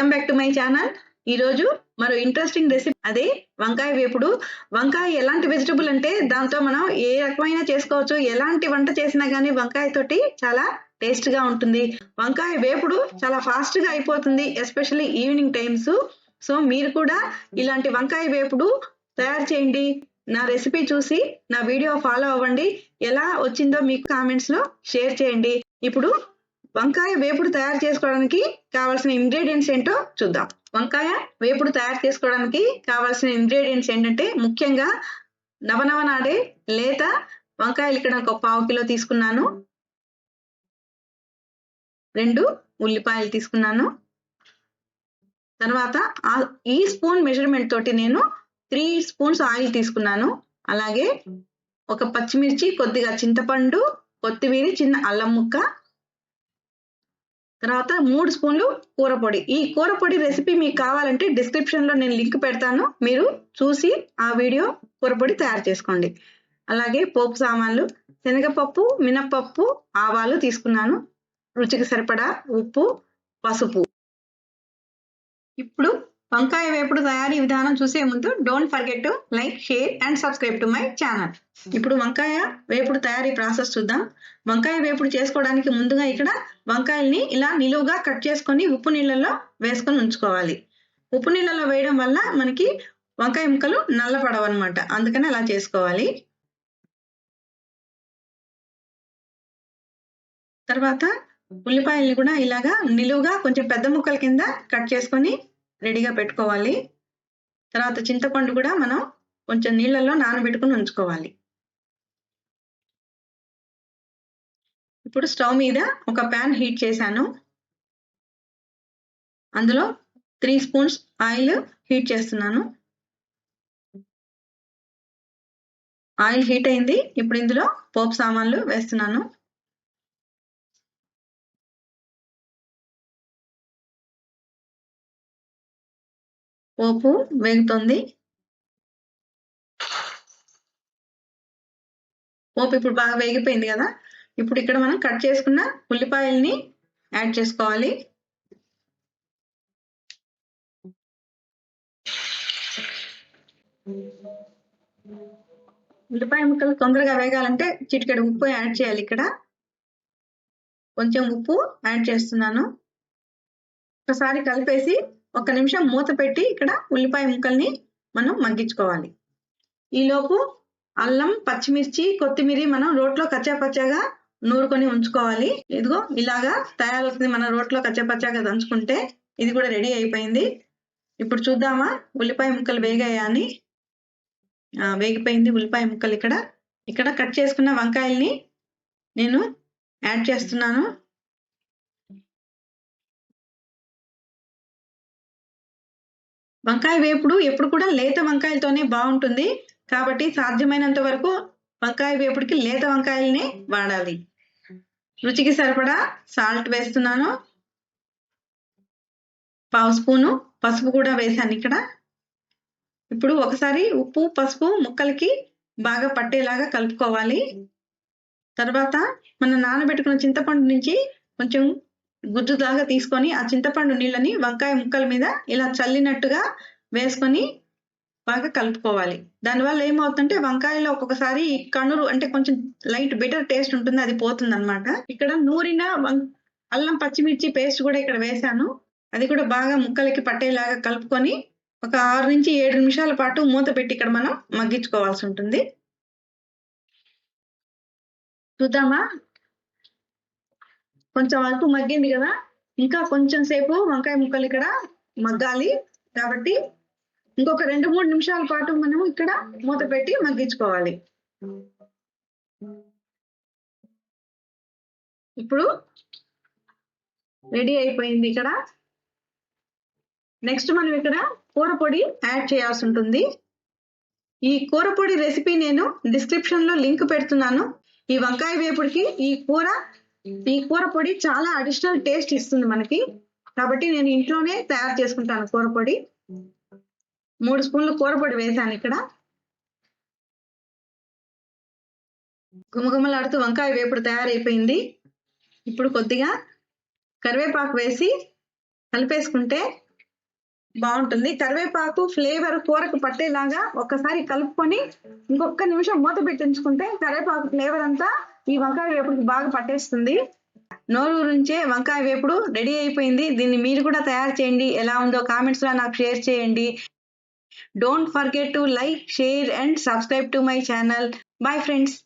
Welcome back to my channel ఈ రోజు మరో ఇంట్రెస్టింగ్ రెసిపీ అదే వంకాయ వేపుడు. వంకాయ ఎలాంటి వెజిటబుల్ అంటే దాంతో మనం ఏ రకమైన చేసుకోవచ్చు. ఎలాంటి వంట చేసినా కానీ వంకాయ తోటి చాలా టేస్ట్గా ఉంటుంది. వంకాయ వేపుడు చాలా ఫాస్ట్గా అయిపోతుంది ఎస్పెషల్లీ ఈవినింగ్ టైమ్స్ సో మీరు కూడా ఇలాంటి వంకాయ వేపుడు తయారు చేయండి. నా రెసిపీ చూసి నా వీడియో ఫాలో అవ్వండి. ఎలా వచ్చిందో మీకు కామెంట్స్లో షేర్ చేయండి. ఇప్పుడు వంకాయ వేపుడు తయారు చేసుకోవడానికి కావాల్సిన ఇంగ్రీడియంట్స్ ఏంటో చూద్దాం. వంకాయ వేపుడు తయారు చేసుకోవడానికి కావాల్సిన ఇంగ్రీడియంట్స్ ఏంటంటే ముఖ్యంగా నవనవనాడే లేత వంకాయలు ఇక్కడ ఒక పావు కిలో తీసుకున్నాను. రెండు ఉల్లిపాయలు తీసుకున్నాను. తర్వాత ఈ స్పూన్ మెజర్మెంట్ తోటి నేను త్రీ స్పూన్స్ ఆయిల్ తీసుకున్నాను. అలాగే ఒక పచ్చిమిర్చి కొద్దిగా చింతపండు కొత్తిమీర చిన్న అల్లం ముక్క తర్వాత మూడు స్పూన్లు కూరపొడి ఈ కూరపొడి రెసిపీ మీకు కావాలంటే డిస్క్రిప్షన్లో నేను లింక్ పెడతాను. మీరు చూసి ఆ వీడియో కూరపొడి తయారు చేసుకోండి. అలాగే పోపు సామాన్లు శనగపప్పు మినప్పప్పు ఆవాలు తీసుకున్నాను. రుచికి సరిపడా ఉప్పు పసుపు. ఇప్పుడు వంకాయ వేపుడు తయారీ విధానం చూసే ముందు don't forget to like share and subscribe to my channel ఇప్పుడు వంకాయ వేపుడు తయారీ ప్రాసెస్ చూద్దాం. వంకాయ వేపుడు చేసుకోవడానికి ముందుగా ఇక్కడ వంకాయల్ని ఇలా నిలువుగా కట్ చేసుకొని ఉప్పు నీళ్ళలో వేసుకొని ఉంచుకోవాలి. ఉప్పు నీళ్ళలో వేయడం వల్ల మనకి వంకాయ ముక్కలు నల్లపడవు అనమాట అందుకని అలా చేసుకోవాలి. తర్వాత ఉల్లిపాయల్ని కూడా ఇలాగా నిలువుగా కొంచెం పెద్ద ముక్కల కింద కట్ చేసుకొని రెడీగా పెట్టుకోవాలి. తర్వాత చింతపండు కూడా మనం కొంచెం నీళ్ళల్లో నానబెట్టుకుని ఉంచుకోవాలి. ఇప్పుడు స్టవ్ మీద ఒక ప్యాన్ హీట్ చేశాను. అందులో త్రీ స్పూన్స్ ఆయిల్ హీట్ చేస్తున్నాను. ఆయిల్ హీట్ అయింది. ఇప్పుడు ఇందులో పోపు సామాన్లు వేస్తున్నాను. పోపు వేగుతుంది. పోపు ఇప్పుడు బాగా వేగిపోయింది కదా. ఇప్పుడు ఇక్కడ మనం కట్ చేసుకున్న ఉల్లిపాయల్ని యాడ్ చేసుకోవాలి. ఉల్లిపాయ ముక్కలు తొందరగా వేగాలంటే చిటికెడు ఉప్పు యాడ్ చేయాలి ఇక్కడ. కొంచెం ఉప్పు యాడ్ చేస్తున్నాను. ఒకసారి కలిపేసి ఒక నిమిషం మూత పెట్టి ఇక్కడ ఉల్లిపాయ ముక్కల్ని మనం మగ్గించుకోవాలి. ఈలోపు అల్లం పచ్చిమిర్చి కొత్తిమీర మనం రోట్లో కచ్చాపచ్చాగా నూరుకొని ఉంచుకోవాలి. ఇదిగో ఇలాగా తయారవుతుంది మన రోట్లో కచ్చాపచ్చాగా దంచుకుంటే ఇది కూడా రెడీ అయిపోయింది. ఇప్పుడు చూద్దామా ఉల్లిపాయ ముక్కలు వేగాయా అని? వేగిపోయింది ఉల్లిపాయ ముక్కలు ఇక్కడ. ఇక్కడ కట్ చేసుకున్న వంకాయల్ని నేను యాడ్ చేస్తున్నాను. వంకాయ వేపుడు ఎప్పుడు కూడా లేత వంకాయలతోనే బాగుంటుంది. కాబట్టి సాధ్యమైనంత వరకు వంకాయ వేపుడికి లేత వంకాయల్ని వాడాలి. రుచికి సరిపడా సాల్ట్ వేస్తున్నాను. పావు స్పూను పసుపు కూడా వేసాను ఇక్కడ. ఇప్పుడు ఒకసారి ఉప్పు పసుపు ముక్కలకి బాగా పట్టేలాగా కలుపుకోవాలి. తర్వాత మనం నానబెట్టుకున్న చింతపండు నుంచి కొంచెం గుజ్జులాగా తీసుకొని ఆ చింతపండు నీళ్ళని వంకాయ ముక్కల మీద ఇలా చల్లినట్టుగా వేసుకొని బాగా కలుపుకోవాలి. దానివల్ల ఏమవుతుందంటే వంకాయలో ఒక్కొక్కసారి కణురు అంటే కొంచెం లైట్ బెటర్ టేస్ట్ ఉంటుంది అది పోతుంది అనమాట ఇక్కడ నూరిన అల్లం పచ్చిమిర్చి పేస్ట్ కూడా ఇక్కడ వేసాను అది కూడా బాగా ముక్కలకి పట్టేలాగా కలుపుకొని ఒక ఆరు నుంచి ఏడు నిమిషాల పాటు మూత పెట్టి ఇక్కడ మనం మగ్గించుకోవాల్సి ఉంటుంది. చూద్దామా? కొంచెం వరకు మగ్గింది కదా. ఇంకా కొంచెం సేపు వంకాయ ముక్కలు ఇక్కడ మగ్గాలి. కాబట్టి ఇంకొక రెండు మూడు నిమిషాల పాటు మనం ఇక్కడ మూత పెట్టి మగ్గించుకోవాలి. ఇప్పుడు రెడీ అయిపోయింది ఇక్కడ. నెక్స్ట్ మనం ఇక్కడ కూర పొడి యాడ్ చేయాల్సి ఉంటుంది. ఈ కూర పొడి రెసిపీ నేను డిస్క్రిప్షన్లో లింక్ పెడుతున్నాను. ఈ వంకాయ వేపుడికి ఈ కూర ఈ కూర పొడి చాలా అడిషనల్ టేస్ట్ ఇస్తుంది మనకి. కాబట్టి నేను ఇంట్లోనే తయారు చేసుకుంటాను కూర పొడి. మూడు స్పూన్లు కూర పొడి వేసాను ఇక్కడ. గుమగుమలాడుతూ వంకాయ వేపుడు తయారైపోయింది. ఇప్పుడు కొద్దిగా కరివేపాకు వేసి కలిపేసుకుంటే బాగుంటుంది. కరివేపాకు ఫ్లేవర్ కూరకు పట్టేలాగా ఒక్కసారి కలుపుకొని ఇంకొక నిమిషం మూత పెట్టించుకుంటే కరివేపాకు ఫ్లేవర్ అంతా ఈ వంకాయ వేపుడికి బాగా పట్టేస్తుంది. నోరు నుంచే వంకాయ వేపుడు రెడీ అయిపోయింది. దీన్ని మీరు కూడా తయారు చేయండి. ఎలా ఉందో కామెంట్స్లో నాకు షేర్ చేయండి. Don't forget to like share and subscribe to my channel bye friends